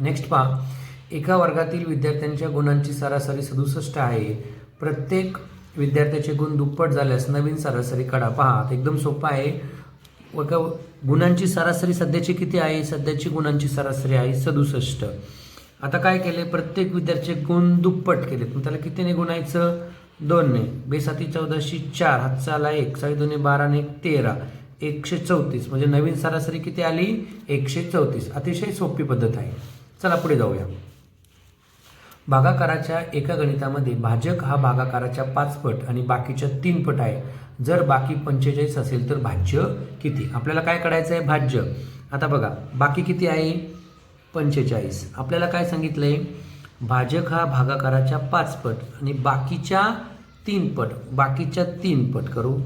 Next पहा. एका वर्गातील विद्यार्थ्यांच्या गुणांची सरासरी सदुसष्ट आहे. प्रत्येक विद्यार्थ्याचे गुण दुप्पट झाल्यास नवीन सरासरी काढा. पहा एकदम सोपं आहे. एका गुणांची सरासरी सध्याची किती आहे? सध्याची गुणांची सरासरी आहे सदुसष्ट. आता काय केले प्रत्येक विद्यार्थ्याचे गुण दुप्पट केले मग त्याला कितीने गुणायचं? दोनने. बेसाती चौदाशी चार. हातचाला एक. साडे दोन्ही बारा आणि एक तेरा. एकशे चौतीस. म्हणजे नवीन सरासरी किती आली? एकशे चौतीस. अतिशय सोपी पद्धत आहे. चला पुढे जाऊया. भागाकाराच्या एका गणितामध्ये भाजक हा भागाकाराच्या पाच पट आणि बाकीच्या तीन पट आहे. जर बाकी पंचेचाळीस असेल तर भाज्य किती? आपल्याला काय करायचं आहे? भाज्य. आता बघा बाकी किती आहे? पंचेचाळीस. आपल्याला काय सांगितलंय? भाजक हा भागाकाराच्या पाच पट आणि बाकीच्या तीन पट. बाकीच्या तीन पट करू.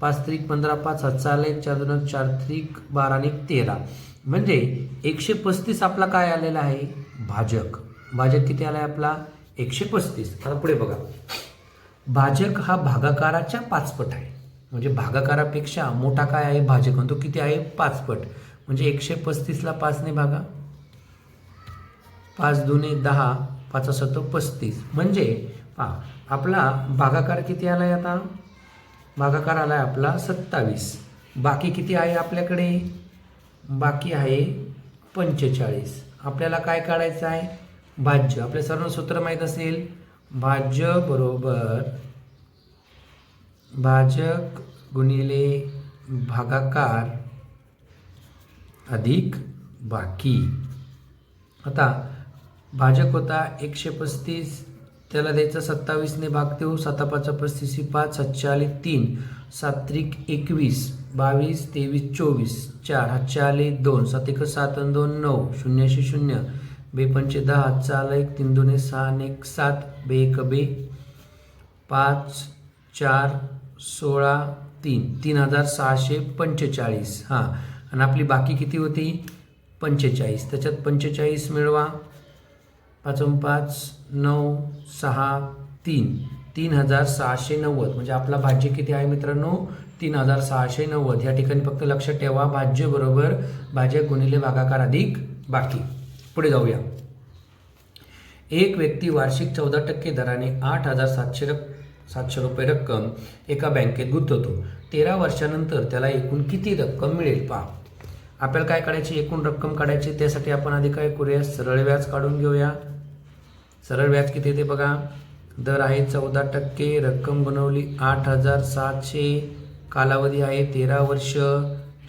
पाच त्रिक पंधरा पाच हातचाला एक चार दोन चार त्रिक बारा आणि तेरा. म्हणजे एकशे पस्तीस आपला काय आलेला आहे? भाजक. भाजक किती आला आहे आपला? एकशे पस्तीस. आता पुढे बघा. भाजक हा भागाकाराच्या पाचपट आहे. म्हणजे भागाकारापेक्षा मोठा काय आहे? भाजक. आणि तो किती आहे? पाचपट. म्हणजे एकशे पस्तीसला पाचने भागा. पाच दोन्ही दहा पाच असतो पस्तीस. म्हणजे पहा आपला भागाकार किती आला आहे आता? भागाकार आला आहे आपला सत्तावीस. बाकी किती आहे आपल्याकडे? बाकी आहे पंचेचाळीस. आपल्याला काय काढायचं आहे? भाज्य. आपल्या सर्व सूत्र माहीत असेल? भाज्य बरोबर भाजक गुणिले भागाकार अधिक बाकी. आता भाजक होता एकशे पस्तीस त्याला द्यायचं सत्तावीसने भाग देऊ साता पाचा पस्तीस पाच सच्चाले तीन सात्रिक एकवीस. बावीस तेवीस चोवीस चार हातचे दोन सात एक सात दोन नऊ शून्यशे शून्य. बेपंचे दहा हातचा आला एक तीन दोन सहा एक सात. बे एक बे. पाच चार सोळा तीन. तीन हजार सहाशे पंचेचाळीस. हां. आणि आपली बाकी किती होती? पंचेचाळीस. त्याच्यात पंचेचाळीस मिळवा. पाच पाच नऊ सहा तीन. तीन हजार सहाशे नव्वद. म्हणजे आपला भाज्य किती आहे मित्रांनो? तीन हजार सहाशे नव्वद. या ठिकाणी फक्त लक्षात ठेवा. भाज्य बरोबर भाज्य गुणिले भागाकार अधिक बाकी. पुढे जाऊया. एक व्यक्ती वार्षिक चौदा टक्के दराने आठ हजार सातशे रक सातशे रुपये रक्कम एका बँकेत गुंतवतो. तेरा वर्षानंतर त्याला एकूण किती रक्कम मिळेल? पहा. आपल्याला काय काढायची? एकूण रक्कम काढायची. त्यासाठी आपण आधी काय करूया? सरळ व्याज काढून घेऊया. सरळ व्याज किती ते बघा. दर आहे चौदा टक्के. रक्कम बनवली आठ हजार सातशे. कालावधी आहे तेरा वर्ष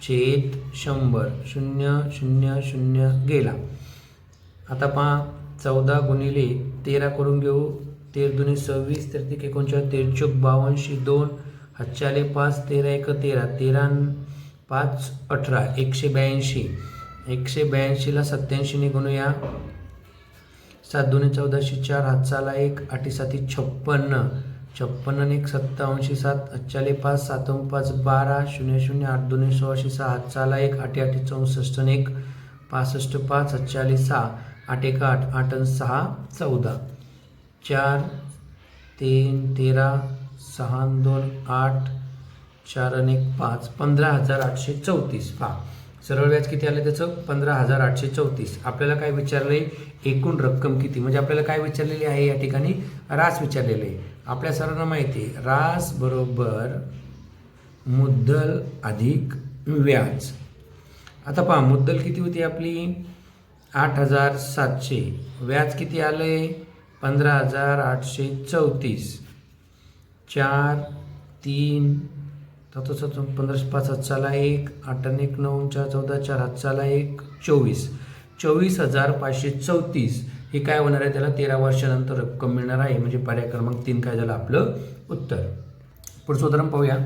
छेद शंभर. शून्य शून्य शून्य गेला. आता पहा चौदा गुणिले तेरा करून घेऊ. तेर दुने सव्वीस तर ते एकोणचाळीस तेरचोक बावनशे दोन. हातचाले पाच तेरा एक तेरा. तेरा पाच अठरा. एकशे ब्याऐंशी. एकशे ब्याऐंशीला सत्याऐंशीने गुणूया. सात दोन्ही चौदाशे चार हातचाला एक. आठी साती छप्पन्न. छप्पन्न एक सत्तावनशे सात अठ्चाले पाच सातम पाच बारा शून्य शून्य आठ दोन सोळाशे सहा चाला एक आठ आठी चौसष्ट आणि एक पासष्ट पाच अठ्चाळीस सहा आठ एक आठ आठ सहा. चौदा चार तीन तेरा सहा दोन आठ चार आणि एक पाच. पंधरा हजार आठशे चौतीस. पहा सरळ व्याज किती आलं त्याचं? पंधरा हजार आठशे चौतीस. आपल्याला काय विचारलं आहे एकूण रक्कम किती? म्हणजे आपल्याला काय विचारलेली आहे या ठिकाणी? रास विचारलेले आहे. आपल्या सर्वांना माहिती आहे रास बरोबर मुद्दल अधिक व्याज. आता पहा मुद्दल किती होती आपली? आठ हजार सातशे. व्याज किती आलं आहे पंधरा हजार आठशे चौतीस. चार तीन तो पंधराशे पाच हातचाला एक आठ आणि एक नऊ चार चौदा चार हातचाला एक चोवीस. चोवीस हजार पाचशे चौतीस. हे काय होणार आहे? त्याला तेरा वर्षानंतर रक्कम मिळणार आहे. म्हणजे पर्याय क्रमांक तीन काय झालं? आपलं उत्तर. पुढचं उदाहरण पाहूया.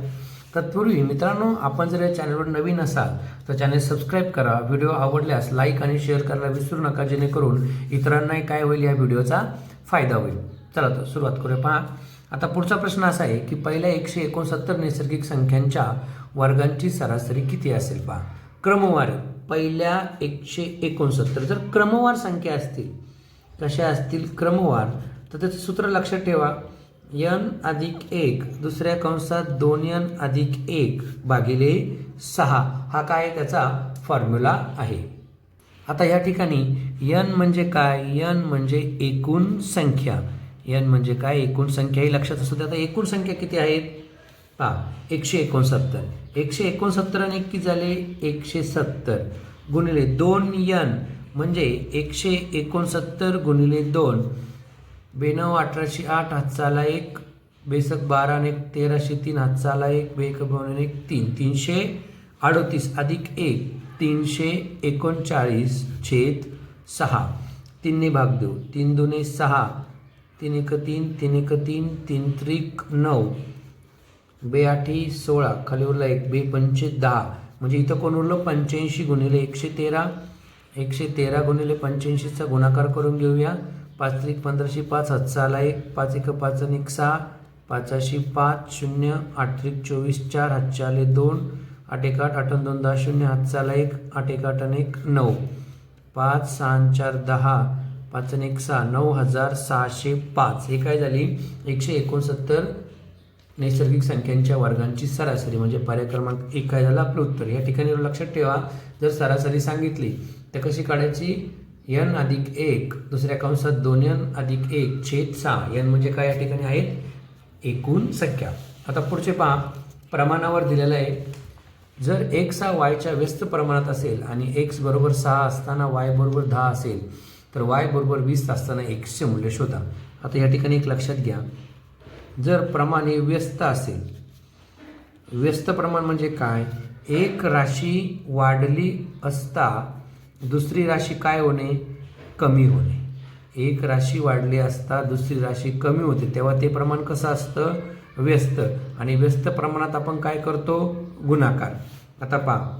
तत्पूर्वी मित्रांनो आपण जर या चॅनलवर नवीन असाल तर चॅनल सबस्क्राईब करा. व्हिडिओ आवडल्यास लाईक आणि शेअर करायला विसरू नका. जेणेकरून इतरांनाही काय होईल या व्हिडिओचा फायदा होईल. चला तर सुरुवात करूया. पहा. आता पुढचा प्रश्न असा आहे की पहिल्या एकशे एकोणसत्तर नैसर्गिक संख्यांच्या वर्गांची सरासरी किती असेल? पहा. क्रमवार. पहिल्या एकशे एकोणसत्तर. जर क्रमवार संख्या असतील कशा असतील क्रमवार? तर त्याचं सूत्र लक्षात ठेवा. यन अधिक एक दुसऱ्या कंसात दोन यन अधिक एक भागिले सहा. हा काय त्याचा फॉर्म्युला आहे. आता या ठिकाणी यन म्हणजे काय? यन म्हणजे एकूण संख्या. यन म्हणजे काय? एकूण संख्या ही लक्षात असू द्या आता एकूण संख्या किती आहेत? हा एकशे एकोणसत्तर. एकशे एकोणसत्तर आणि एक किती झाले? एकशे सत्तर. गुणिले दोन यन. म्हणजे एकशे एकोणसत्तर गुणिले दोन बेनव अठराशे आठ हातचाला एक बेसक बारा एक तेराशे तीन हातचाला एक बेक एक तीन तीनशे अडोतीस अधिक एक तीनशे एकोणचाळीस छेद सहा. तीनने भाग देऊ. तीन दोने सहा तीन एक तीन तीन एक तीन तीन त्रिक नऊ. बे आठी सोळा खाली उरला एक बे पंचे दहा. म्हणजे इथं कोण उरलं? पंच्याऐंशी गुणिले एकशे तेरा. एकशे तेरा गुणिले पंच्याऐंशीचा गुणाकार करून घेऊया. पाच त्रिक पंधराशे पाच हातचाला एक. पाच एक पाच आणि एक सहा. पाचाशी पाच शून्य. आठ त्रिक चोवीस चार. हातच्या दोन. आठ एक आठ आठ दोन दहा शून्य. हातचाला एक. आठ एक आठ आणि एक नऊ. पाच सहा चार दहा. पाच आणि एक सहा. नऊ हजार सहाशे पाच. हे काय झाली? एकशे एकोणसत्तर नैसर्गिक संख्यांच्या वर्गांची सरासरी म्हणजे पर्याय क्रमांक एक काय झाला आपलं उत्तर. या ठिकाणी लक्षात ठेवा जर सरासरी सांगितली तर कशी काढायची? यन अधिक एक दुसऱ्या कंसात दोन यन अधिक एक छेद सहा. यन म्हणजे काय या ठिकाणी आहेत? एकूण संख्या. आता पुढचे पहा प्रमाणावर दिलेलं आहे. जर एक्स हा वायच्या व्यस्त प्रमाणात असेल आणि एक्स बरोबर सहा असताना वाय बरोबर दहा असेल तर वाय बरोबर वीस असताना एक्सचे मूल्य शोधा. आता या ठिकाणी एक लक्षात घ्या. जर प्रमाण हे व्यस्त असेल व्यस्त प्रमाण म्हणजे काय? एक राशी वाढली असता दुसरी राशी काय होणे? कमी होणे. एक राशी वाढली असता दुसरी राशी कमी होते तेव्हा ते प्रमाण कसं असतं? व्यस्त. आणि व्यस्त प्रमाणात आपण काय करतो? गुणाकार. आता पहा.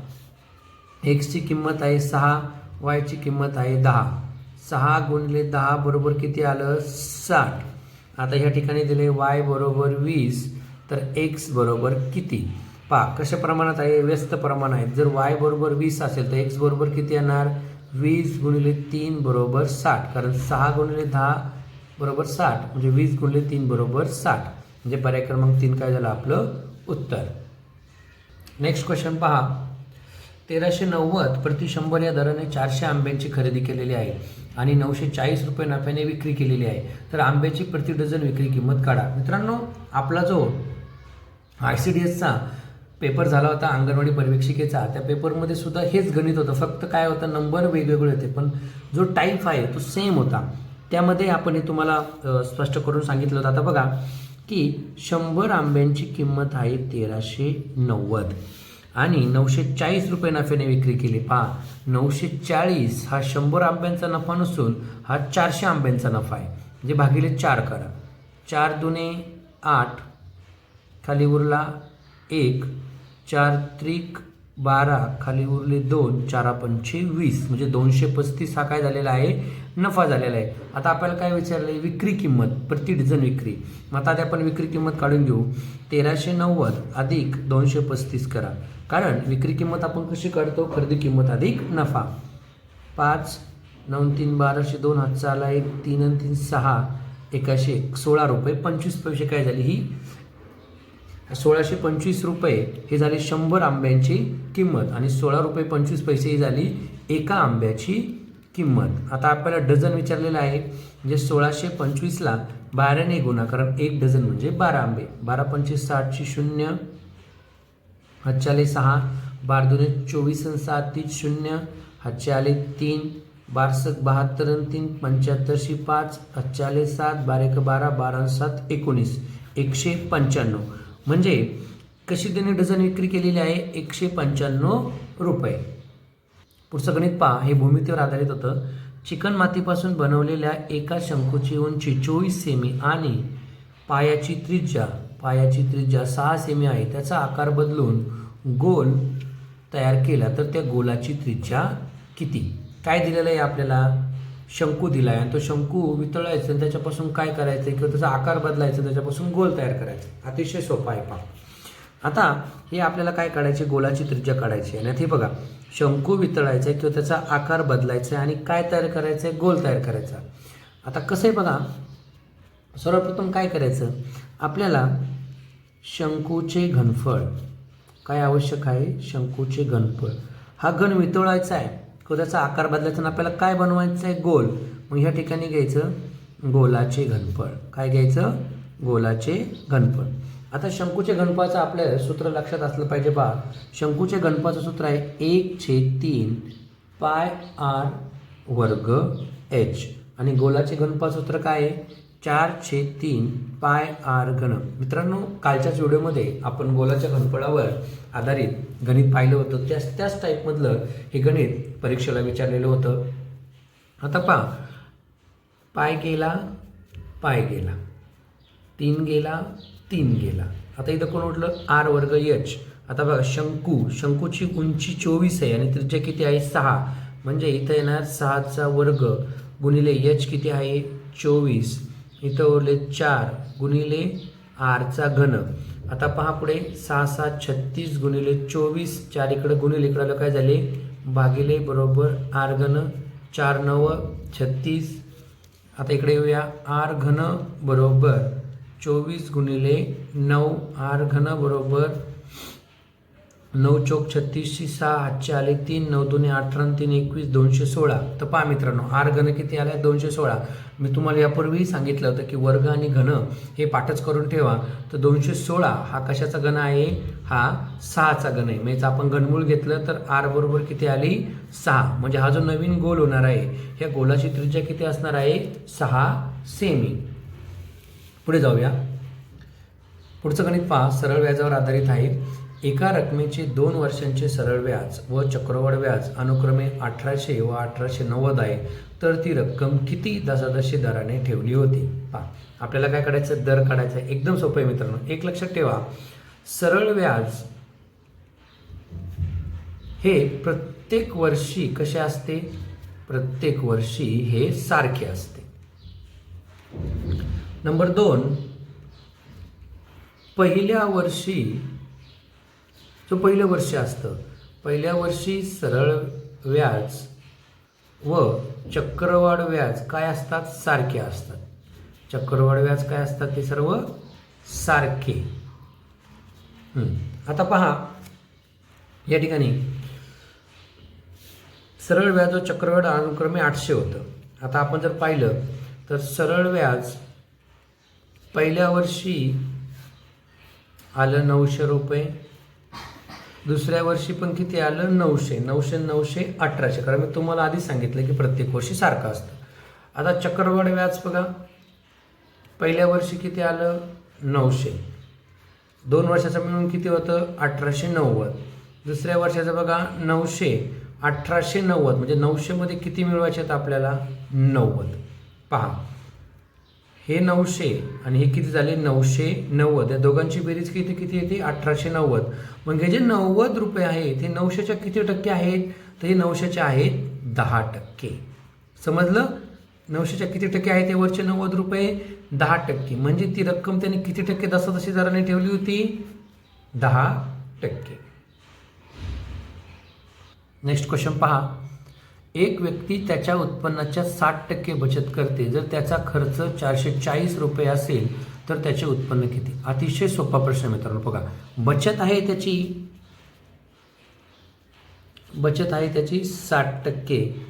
एक्सची किंमत आहे सहा वायची किंमत आहे दहा. सहा गुणले दहा बरोबर किती आलं? साठ. आता ह्या ठिकाणी दिले वाय बरोबर वीस तर एक्स बरोबर किती? पा कशा प्रमाणात आहे? व्यस्त प्रमाण आहे. जर वाय बरोबर वीस असेल तर एक्स बरोबर किती येणार? वीस गुणिले तीन बरोबर साठ कारण सहा गुणिले दहा बरोबर साठ म्हणजे वीस गुणिले तीन बरोबर साठ. म्हणजे पर्याय क्रमांक तीन काय झालं? आपलं उत्तर. नेक्स्ट क्वेश्चन पहा. तेराशे नव्वद प्रति शंभर या दराने चारशे आंब्यांची खरेदी केलेली आहे आणि नऊशे चाळीस रुपये नफ्याने विक्री केलेली आहे. तर आंब्याची प्रति डझन विक्री किंमत काढा. मित्रांनो आपला जो आय सी डी एसचा पेपर झाला होता अंगणवाडी पर्यवेक्षिकेचा त्या पेपरमध्ये सुद्धा हेच गणित होतं. फक्त काय होतं नंबर वेगवेगळे होते पण जो टाईप आहे तो सेम होता. त्यामध्ये आपण हे तुम्हाला स्पष्ट करून सांगितलं होतं. आता बघा की शंभर आंब्यांची किंमत आहे तेराशे नव्वद. आणि नऊशे चाळीस रुपये नफ्याने विक्री केली. पहा नऊशे चाळीस हा शंभर आंब्यांचा नफा नसून हा चारशे आंब्यांचा नफा आहे. म्हणजे भागिले चार करा. चार दुने आठ खाली उरला एक चार त्रिक बारा खाली उरले दोन चारा पंचे वीस. म्हणजे दोनशे पस्तीस हा काय झालेला आहे? नफा झालेला आहे. आता आपल्याला काय विचारलं आहे? विक्री किंमत प्रति डझन विक्री. मग आता आपण विक्री किंमत काढून घेऊ. तेराशे नव्वद अधिक दोनशे पस्तीस करा. कारण विक्री किंमत आपण कशी काढतो? खरेदी किंमत अधिक नफा. पाच नऊ तीन बाराशे दोन हातचा आला एक तीन आणि तीन सहा एकाशे एक सोळा रुपये पंचवीस पैसे काय झाली? ही सोळाशे पंचवीस रुपये हे झाली शंभर आंब्यांची किंमत आणि सोळा रुपये पंचवीस पैसे ही झाली एका आंब्याची किंमत. आता आपल्याला डझन विचारलेलं आहे म्हणजे सोळाशे पंचवीसला बाराने गुणा कारण एक डझन म्हणजे बारा आंबे. बारा पंचवीस साठशे शून्य हातचे आले सहा बार दोन चोवीस आणि सात तीस शून्य हातचे आले तीन बारसक बहात्तर आणि तीन पंच्याहत्तरशे पाच हातचे आले सात बारा एक बारा बारा सात एकोणीस एकशे पंच्याण्णव. म्हणजे कशी त्याने डझन विक्री केलेली आहे? एकशे पंच्याण्णव रुपये. पुढचं गणित पहा. हे भूमितीवर आधारित होतं. चिकन मातीपासून बनवलेल्या एका शंकूची उंची चोवीस सेमी आणि पायाची त्रिज्या पायाची त्रिज्या सहा सेमी आहे. त्याचा आकार बदलून गोल तयार केला तर त्या गोलाची त्रिज्या किती? काय दिलेलं आहे आपल्याला? शंकू दिला आहे आणि तो शंकू वितळायचं आणि त्याच्यापासून काय करायचं किंवा त्याचा आकार बदलायचा त्याच्यापासून गोल तयार करायचा. अतिशय सोपा आहे पहा आता हे आपल्याला काय काढायचे? गोलाची त्रिज्या काढायची आणि हे बघा शंकू वितळायचा आहे किंवा त्याचा आकार बदलायचा आहे आणि काय तयार करायचं आहे गोल तयार करायचा. आता कसं आहे बघा सर्वप्रथम काय करायचं? आपल्याला शंकूचे घनफळ काय आवश्यक आहे? शंकूचे घनफळ. हा घन वितळायचा आहे. किंवा त्याचा आकार बदलायचा आणि आपल्याला काय बनवायचं आहे गोल. मग ह्या ठिकाणी घ्यायचं गोलाचे घनफळ. काय घ्यायचं? गोलाचे घनफळ. आता शंकूचे घनफळाचं आपल्या सूत्र लक्षात असलं पाहिजे बा. शंकूचे घनफळाचं सूत्र आहे एक छेद तीन पाय आर वर्ग एच. आणि गोलाचे घनफळ सूत्र काय आहे? चार छेद तीन पाय आर घन. मित्रांनो कालच्याच व्हिडिओमध्ये आपण गोलाच्या घनफळावर आधारित गणित पाहिलं होतं. त्याच त्याच टाईपमधलं हे गणित परीक्षेला विचारलेलं होतं. आता पहा पाय गेला पाय गेला. तीन गेला तीन गेला. आता इथं कोण उठलं? आर वर्ग यच. आता बघा शंकू. शंकूची उंची चोवीस आहे आणि त्रिज्या किती आहे? सहा. म्हणजे इथं येणार सहाचा वर्ग गुणिले यच किती आहे? चोवीस. इथं उरले चार गुणिले आरचा घन. आता पहा पुढे. सहा सात छत्तीस गुणिले चोवीस. चार इकडं गुणिले इकडं काय झाले? भागिले बरोबर आर घन चार नव छत्तीस. आता इकडे येऊया. आर घन बरोबर चोवीस गुणिले नऊ. आर घन बरोबर नऊ चौक छत्तीसशे सहा आठशे आले तीन नऊ दोन्ही अठरा तीन एकवीस दोनशे सोळा. तर पहा मित्रांनो आर घन किती आले? दोनशे सोळा. मी तुम्हाला यापूर्वीही सांगितलं होतं की वर्ग आणि घन हे पाठच करून ठेवा. तर दोनशे सोळा हा कशाचा घन आहे? हा सहाचा घन आहे. म्हणजे आपण घनमूळ घेतलं तर आर बरोबर किती आली? सहा. म्हणजे हा जो नवीन गोल होणार आहे ह्या गोलाची त्रिज्या किती असणार आहे? सहा सेमी. पुढे जाऊया. पुढचं गणित पहा. सरळ व्याजावर आधारित आहे. एका रकमेचे दोन वर्षांचे सरळ व्याज व चक्रवाढ व्याज अनुक्रमे अठराशे व अठराशे नव्वद आहे तर ती रक्कम किती दशादशी दराने ठेवली होती? पहा आपल्याला काय काढायचं? दर काढायचा. एकदम सोपं आहे मित्रांनो. एक लक्षात ठेवा. सरळ व्याज हे प्रत्येक वर्षी कसे असते? प्रत्येक वर्षी हे सारखे असते. नंबर दोन पहिल्या वर्षी जो पहिलं वर्ष असतं. पहिल्या वर्षी सरळ व्याज व चक्रवाढ व्याज काय असतात? सारखे असतात. चक्रवाढ व्याज काय असतात ते सर्व सारखे. आता पहा या ठिकाणी. सरळ व्याज व चक्रवाढ अनुक्रमे आठशे होतं. आता आपण जर पाहिलं तर सरळ व्याज पहिल्या वर्षी आलं नऊशे रुपये दुसऱ्या वर्षी पण किती आलं? नऊशे. नऊशे नऊशे अठराशे. कारण मी तुम्हाला आधी सांगितलं की प्रत्येक वर्षी सारखं असतं. आता चक्रवाढ व्याज बघा. पहिल्या वर्षी किती आलं? नऊशे. दोन वर्षाचं मिळून किती होतं? अठराशे नव्वद. दुसऱ्या वर्षाचं बघा नऊशे अठराशे नव्वद. म्हणजे नऊशेमध्ये किती मिळवायचे आहेत आपल्याला? नव्वद. पहा. हे नऊशे आणि हे किती झाले? नऊशे नव्वद. या दोघांची बेरीज किती किती येते? अठराशे नव्वद. मग हे जे नव्वद रुपये आहेत ते नऊशेच्या किती टक्के आहेत? तर हे नऊशेचे आहेत दहा टक्के. समजलं? नऊशेच्या किती टक्के आहेत ते वरचे नव्वद रुपये? दहा टक्के. म्हणजे ती रक्कम त्यांनी किती टक्के दसा तशी दराने ठेवली होती? दहा टक्के. नेक्स्ट क्वेश्चन पहा. एक व्यक्ती त्याच्या उत्पन्नाच्या साठ टक्के बचत करते. जर त्याचा खर्च चारशे चाळीस रुपये असेल तर त्याचे उत्पन्न किती? अतिशय सोपा प्रश्न मित्रांनो. बघा बचत आहे त्याची बचत आहे त्याची साठ टक्के.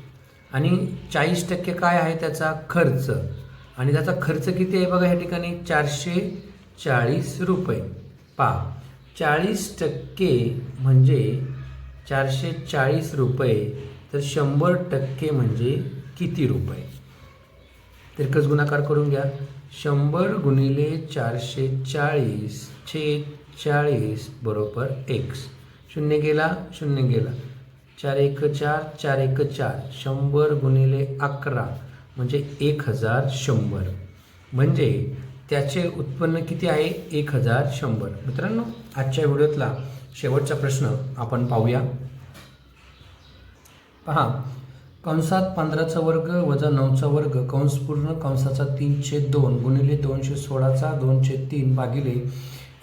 आणि चाळीस टक्के काय आहे त्याचा? खर्च. आणि त्याचा खर्च किती आहे बघा या ठिकाणी? चारशे चाळीस रुपये. पा चाळीस टक्के म्हणजे चारशे चाळीस रुपये. तर शंभर टक्के म्हणजे किती रुपये? तिरकस गुणाकार करून घ्या. शंभर गुणिले चारशे चाळीस छे चाळीस बरोबर एक्स. शून्य गेला शून्य गेला. चार एक चार चार एक चार. शंभर गुणिले अकरा म्हणजे एक हजार शंभर. म्हणजे त्याचे उत्पन्न किती आहे? एक हजार शंभर. मित्रांनो आजच्या व्हिडिओतला शेवटचा प्रश्न आपण पाहूया. पहा. कंसात पंधराचा वर्ग वजा नऊचा वर्ग कंस पूर्ण कंसाचा तीन छेद दोन गुणिले दोनशे सोळाचा दोन छेद तीन भागिले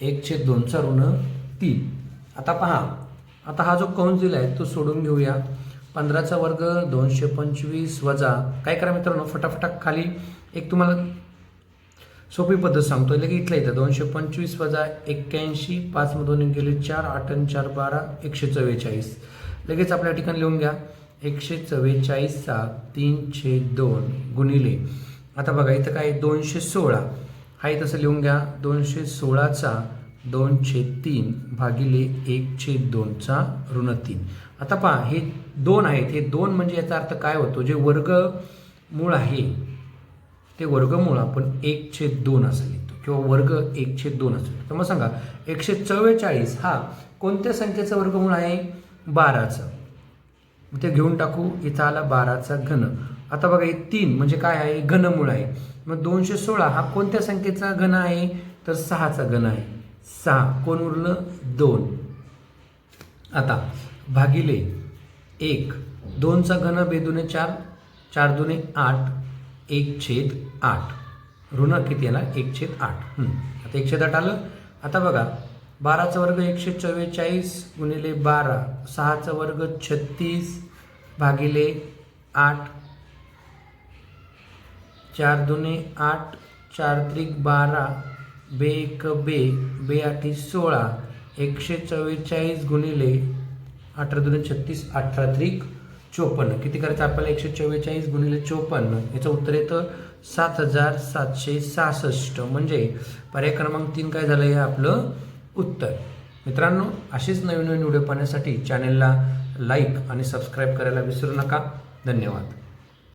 एक छेद दोनचा ऋण तीन. आता पहा. आता हा जो कंस दिला आहे तो सोडून घेऊया. पंधराचा वर्ग दोनशे पंचवीस वजा काय करा मित्रांनो? फटाफटा खाली एक तुम्हाला सोपी पद्धत सांगतो लगे इथलं इथं दोनशे पंचवीस वजा एक्क्याऐंशी पाचमधून गेले चार आठ आणि चार बारा एकशे चव्वेचाळीस. लगेच आपल्या ठिकाणी लिहून घ्या. एकशे चव्वेचाळीसचा तीनशे दोन गुणिले. आता बघा इथं काय दोनशे सोळा. हा तसं लिहून घ्या. दोनशे सोळाचा दोनशे तीन भागिले एकशे दोनचा ऋण तीन आता पहा हे दोन आहेत. हे दोन म्हणजे याचा अर्थ काय होतो? जे वर्ग मूळ आहे ते वर्गमूळ आपण एकशे दोन असं लिहितो किंवा वर्ग एकशे दोन असं लिहितो. तर मग सांगा एकशे चव्वेचाळीस हा कोणत्या संख्येचा वर्गमूळ आहे? बाराचं. मग ते घेऊन टाकू. इथं आला बाराचा घन. आता बघा हे तीन म्हणजे काय आहे? घनमूळ आहे. मग दोनशे सोळा हा कोणत्या संख्येचा घन आहे? तर सहाचा घन आहे. सहा. कोण उरलं? दोन. आता भागिले एक. दोनचा घन बेदुने चार. चार दुने आठ. एक छेद आठ. ऋण किती आला एक छेद आठ. आता एक छेद आठ आलं. आता बघा. बाराचा वर्ग एकशे चव्वेचाळीस गुणिले बारा सहाचा वर्ग छत्तीस भागिले आठ चार दुने आठ चार त्रिक बारा बे एक बे बे आठी सोळा एकशे चव्वेचाळीस गुणिले अठरा दुने छत्तीस अठरा त्रिक चोपन्न. किती करायचं आपल्याला? एकशे चव्वेचाळीस गुणिले चोपन्न. याचं उत्तर येतं सात हजार सातशे सहासष्ट. म्हणजे पर्याय क्रमांक तीन काय झालं हे आपलं? उत्तर. मित्रांनो असेच नवीन नवीन व्हिडिओ पाहण्यासाठी चॅनेलला लाईक आणि सबस्क्राईब करायला विसरू नका. धन्यवाद.